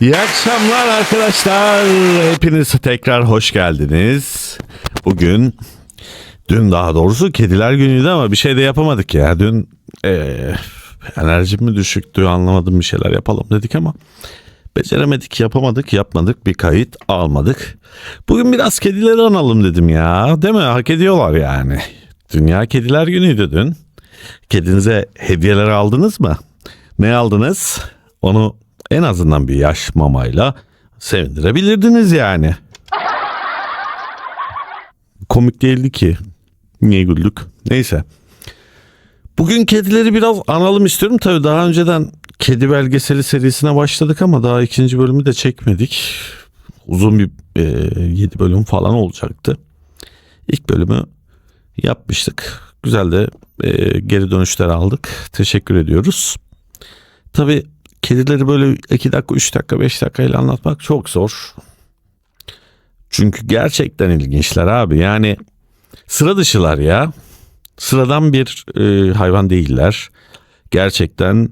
İyi akşamlar arkadaşlar. Hepiniz tekrar hoş geldiniz. Bugün dün daha doğrusu kediler günüydü ama bir şey de yapamadık ya. Dün eee enerjim mi düşüktü anlamadım bir şeyler yapalım dedik ama beceremedik yapamadık yapmadık bir kayıt almadık. Bugün biraz kedileri analım dedim ya değil mi hak ediyorlar yani. Dünya Kediler Günü'ydü dün. Kedinize hediyeler aldınız mı? Ne aldınız? Onu en azından bir yaş mamayla sevindirebilirdiniz yani. Komik değildi ki. Niye güldük? Neyse. Bugün kedileri biraz analım istiyorum. Tabii daha önceden kedi belgeseli serisine başladık ama daha ikinci bölümü de çekmedik. Uzun bir 7 bölüm falan olacaktı. İlk bölümü yapmıştık. Güzel de e, geri dönüşler aldık. Teşekkür ediyoruz. Tabii kedileri böyle 2 dakika, 3 dakika, 5 dakika ile anlatmak çok zor. Çünkü gerçekten ilginçler abi. Yani sıra dışılar ya. Sıradan bir e, hayvan değiller. Gerçekten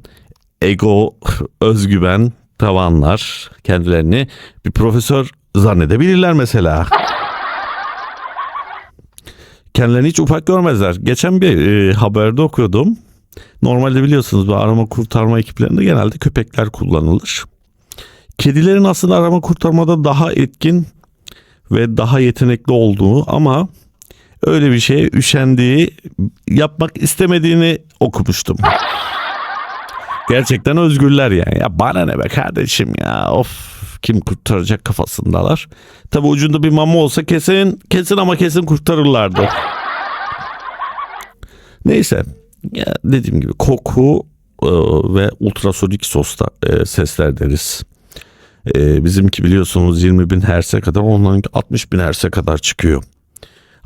ego, özgüven tavanlar. Kendilerini bir profesör zannedebilirler mesela. Kendilerini hiç ufak görmezler. Geçen bir e, haberde okuyordum. Normalde biliyorsunuz bu arama kurtarma ekiplerinde genelde köpekler kullanılır. Kedilerin aslında arama kurtarmada daha etkin ve daha yetenekli olduğu ama öyle bir şeye üşendiği, yapmak istemediğini okumuştum. Gerçekten özgürler yani. Ya bana ne be kardeşim ya. Of kim kurtaracak kafasındalar. Tabi ucunda bir mama olsa kesin kesin ama kesin kurtarırlardı. Neyse ya dediğim gibi koku e, ve ultrasonik sosta e, sesler deriz. E, bizimki biliyorsunuz 20 bin herse kadar onlarınki 60 bin herse kadar çıkıyor.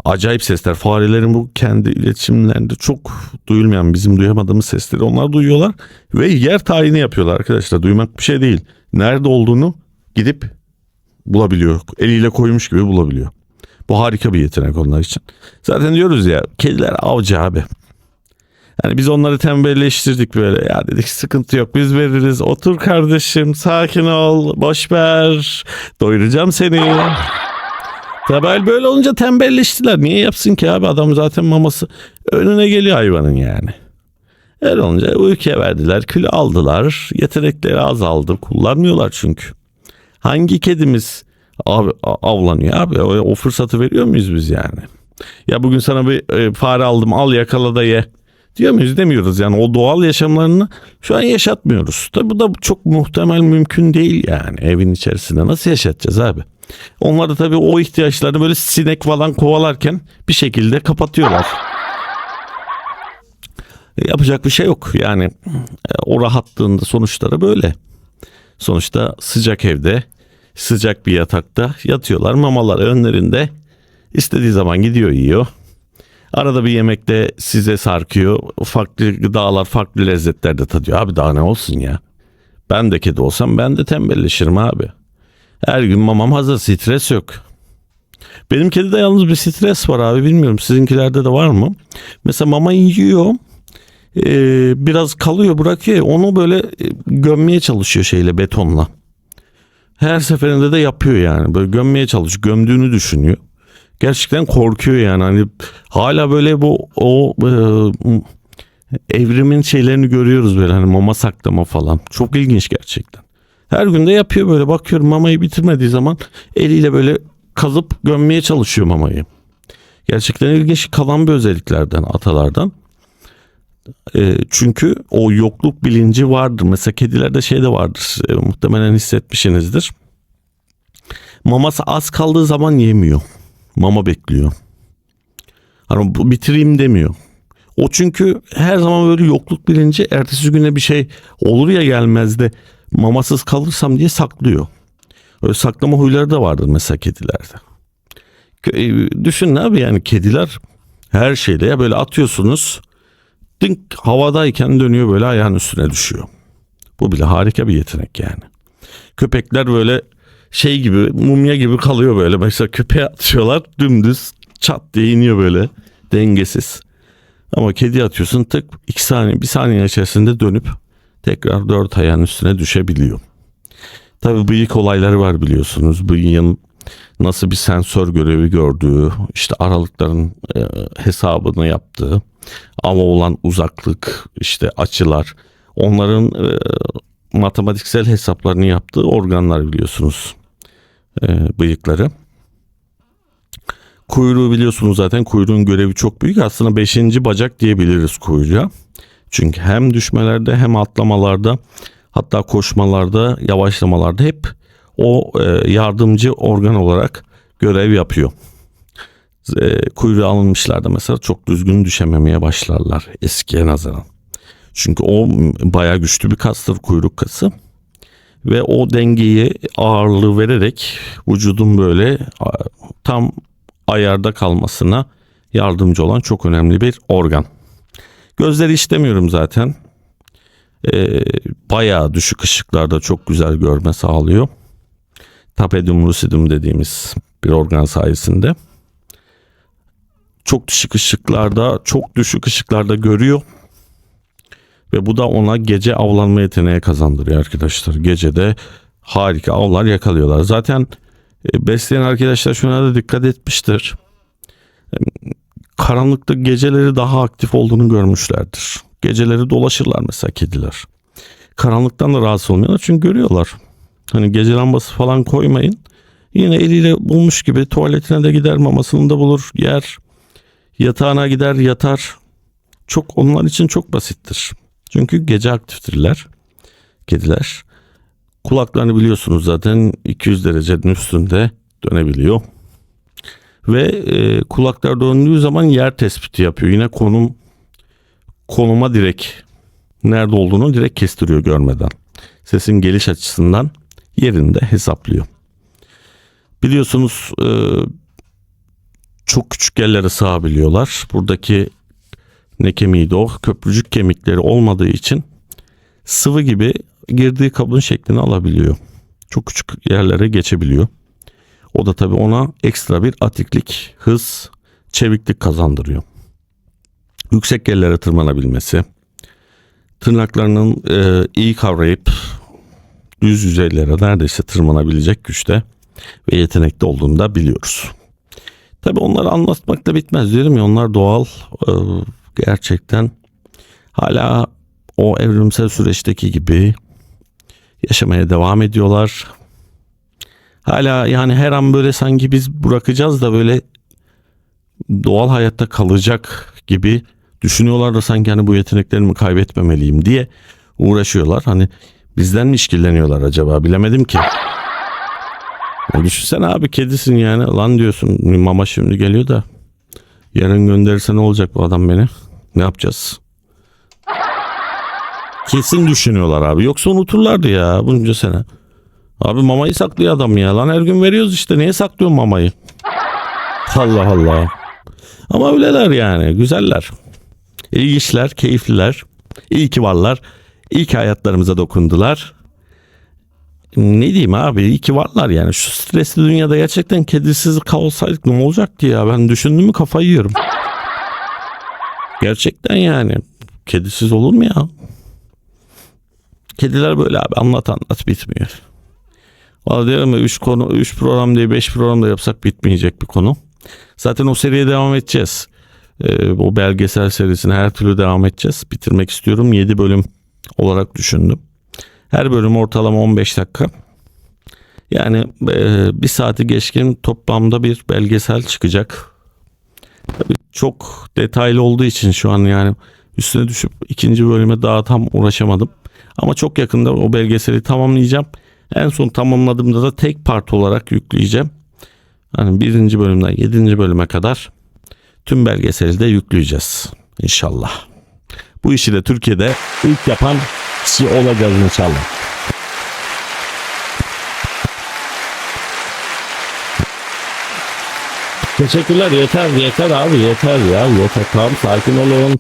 Acayip sesler. Farelerin bu kendi iletişimlerinde çok duyulmayan bizim duyamadığımız sesleri onlar duyuyorlar ve yer tayini yapıyorlar arkadaşlar. Duymak bir şey değil. Nerede olduğunu gidip bulabiliyor. Eliyle koymuş gibi bulabiliyor. Bu harika bir yetenek onlar için. Zaten diyoruz ya kediler avcı abi. Yani biz onları tembelleştirdik böyle. Ya dedik sıkıntı yok biz veririz. Otur kardeşim sakin ol. Boş ver. Doyuracağım seni. Tabii böyle olunca tembelleştiler. Niye yapsın ki abi adam zaten maması önüne geliyor hayvanın yani. Öyle olunca uykuya verdiler, kilo aldılar, yetenekleri azaldı, kullanmıyorlar çünkü. Hangi kedimiz abi, avlanıyor abi? O, o fırsatı veriyor muyuz biz yani? Ya bugün sana bir e, fare aldım al yakala da ye diyor muyuz demiyoruz yani o doğal yaşamlarını şu an yaşatmıyoruz. Tabi bu da çok muhtemel mümkün değil yani evin içerisinde nasıl yaşatacağız abi? Onlar da tabii o ihtiyaçlarını böyle sinek falan kovalarken bir şekilde kapatıyorlar. Yapacak bir şey yok yani e, o rahatlığında sonuçları böyle. Sonuçta sıcak evde sıcak bir yatakta yatıyorlar mamalar önlerinde istediği zaman gidiyor yiyor. Arada bir yemekte size sarkıyor. Farklı gıdalar, farklı lezzetler de tadıyor. Abi daha ne olsun ya. Ben de kedi olsam ben de tembelleşirim abi. Her gün mamam hazır stres yok. Benim kedide yalnız bir stres var abi bilmiyorum sizinkilerde de var mı? Mesela mama yiyor ee, biraz kalıyor bırakıyor onu böyle e, gömmeye çalışıyor şeyle betonla. Her seferinde de yapıyor yani böyle gömmeye çalışıyor gömdüğünü düşünüyor. Gerçekten korkuyor yani hani hala böyle bu o e, evrimin şeylerini görüyoruz böyle hani mama saklama falan. Çok ilginç gerçekten. Her gün de yapıyor böyle bakıyorum mamayı bitirmediği zaman eliyle böyle kazıp gömmeye çalışıyor mamayı. Gerçekten ilginç kalan bir özelliklerden atalardan. E, çünkü o yokluk bilinci vardır. Mesela kedilerde şey de vardır. E, muhtemelen hissetmişsinizdir. Maması az kaldığı zaman yemiyor. Mama bekliyor. Hani bu bitireyim demiyor. O çünkü her zaman böyle yokluk bilinci ertesi güne bir şey olur ya gelmez de mamasız kalırsam diye saklıyor. Öyle saklama huyları da vardır mesela kedilerde. E, Düşünün abi yani kediler her şeyde ya böyle atıyorsunuz dink havadayken dönüyor böyle ayağın üstüne düşüyor. Bu bile harika bir yetenek yani. Köpekler böyle şey gibi mumya gibi kalıyor böyle. Mesela köpeğe atıyorlar dümdüz çat diye iniyor böyle dengesiz. Ama kedi atıyorsun tık iki saniye bir saniye içerisinde dönüp tekrar dört ayağın üstüne düşebiliyor. Tabi bıyık olayları var biliyorsunuz. Bıyığın nasıl bir sensör görevi gördüğü, işte aralıkların e, hesabını yaptığı, ama olan uzaklık, işte açılar, onların e, matematiksel hesaplarını yaptığı organlar biliyorsunuz e, bıyıkları. Kuyruğu biliyorsunuz zaten kuyruğun görevi çok büyük. Aslında beşinci bacak diyebiliriz kuyruğa. Çünkü hem düşmelerde hem atlamalarda hatta koşmalarda yavaşlamalarda hep o e, yardımcı organ olarak görev yapıyor. E, kuyruğu alınmışlarda mesela çok düzgün düşememeye başlarlar eskiye nazaran. Çünkü o bayağı güçlü bir kastır kuyruk kası. Ve o dengeyi ağırlığı vererek vücudun böyle tam ayarda kalmasına yardımcı olan çok önemli bir organ. Gözleri işlemiyorum zaten. Ee, bayağı düşük ışıklarda çok güzel görme sağlıyor. Tapetum lucidum dediğimiz bir organ sayesinde. Çok düşük ışıklarda, çok düşük ışıklarda görüyor. Ve bu da ona gece avlanma yeteneği kazandırıyor arkadaşlar. Gecede harika avlar yakalıyorlar. Zaten e, besleyen arkadaşlar şuna da dikkat etmiştir. Karanlıkta geceleri daha aktif olduğunu görmüşlerdir. Geceleri dolaşırlar mesela kediler. Karanlıktan da rahatsız olmuyorlar çünkü görüyorlar. Hani gece lambası falan koymayın. Yine eliyle bulmuş gibi tuvaletine de gider mamasını da bulur yer. Yatağına gider yatar. Çok onlar için çok basittir. Çünkü gece aktiftirler. Kediler. Kulaklarını biliyorsunuz zaten 200 derecenin üstünde dönebiliyor. Ve e, kulaklar döndüğü zaman yer tespiti yapıyor. Yine konum konuma direkt nerede olduğunu direkt kestiriyor görmeden. Sesin geliş açısından yerinde hesaplıyor. Biliyorsunuz e, çok küçük yerlere sığabiliyorlar. Buradaki ne kemiğiydi o? Köprücük kemikleri olmadığı için sıvı gibi girdiği kabın şeklini alabiliyor. Çok küçük yerlere geçebiliyor. O da tabii ona ekstra bir atiklik, hız, çeviklik kazandırıyor. Yüksek yerlere tırmanabilmesi, tırnaklarının e, iyi kavrayıp düz yüzeylere neredeyse tırmanabilecek güçte ve yetenekli olduğunu da biliyoruz. Tabii onları anlatmakla bitmez diyorum ya onlar doğal e, gerçekten hala o evrimsel süreçteki gibi yaşamaya devam ediyorlar. Hala yani her an böyle sanki biz bırakacağız da böyle doğal hayatta kalacak gibi düşünüyorlar da sanki hani bu yeteneklerimi kaybetmemeliyim diye uğraşıyorlar. Hani bizden mi işkilleniyorlar acaba bilemedim ki. Ya düşünsene abi kedisin yani lan diyorsun mama şimdi geliyor da yarın gönderirse ne olacak bu adam beni? Ne yapacağız? Kesin düşünüyorlar abi. Yoksa unuturlardı ya bunca sene. Abi mamayı saklıyor adam ya. Lan her gün veriyoruz işte. Niye saklıyorsun mamayı? Allah Allah. Ama öyleler yani. Güzeller. İlginçler, keyifliler. İyi ki varlar. İyi ki hayatlarımıza dokundular. Ne diyeyim abi iyi ki varlar yani. Şu stresli dünyada gerçekten kedisiz kalsaydık ne olacaktı ya? Ben düşündüm mü kafayı yiyorum. Gerçekten yani. Kedisiz olur mu ya? Kediler böyle abi anlat anlat bitmiyor. Valla diyorum ya 3 konu 3 program değil 5 program da yapsak bitmeyecek bir konu. Zaten o seriye devam edeceğiz. Ee, o belgesel serisine her türlü devam edeceğiz. Bitirmek istiyorum. 7 bölüm olarak düşündüm. Her bölüm ortalama 15 dakika. Yani e, bir saati geçkin toplamda bir belgesel çıkacak. Çok detaylı olduğu için şu an yani üstüne düşüp ikinci bölüme daha tam uğraşamadım. Ama çok yakında o belgeseli tamamlayacağım. En son tamamladığımda da tek part olarak yükleyeceğim. Hani birinci bölümden yedinci bölüme kadar tüm belgeseli de yükleyeceğiz inşallah. Bu işi de Türkiye'de ilk yapan kişi olacağız inşallah. Teşekkürler yeter yeter abi yeter ya yeter tamam sakin olun.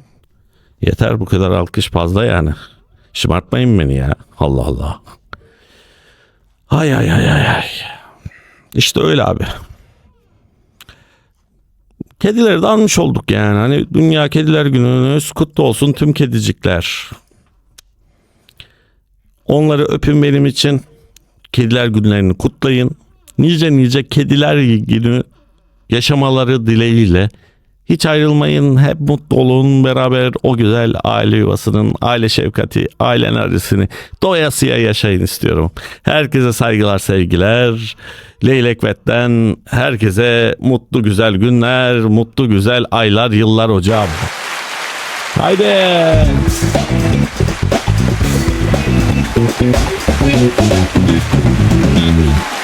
Yeter bu kadar alkış fazla yani. Şımartmayın beni ya. Allah Allah. Ay ay ay ay ay. İşte öyle abi. Kedileri de almış olduk yani. Hani Dünya Kediler Gününüz kutlu olsun tüm kedicikler. Onları öpün benim için. Kediler günlerini kutlayın. Nice nice kediler günü yaşamaları dileğiyle. Hiç ayrılmayın, hep mutlu olun beraber o güzel aile yuvasının, aile şefkati, aile enerjisini doyasıya yaşayın istiyorum. Herkese saygılar, sevgiler. Leylek Vet'ten herkese mutlu güzel günler, mutlu güzel aylar, yıllar hocam. Haydi. You.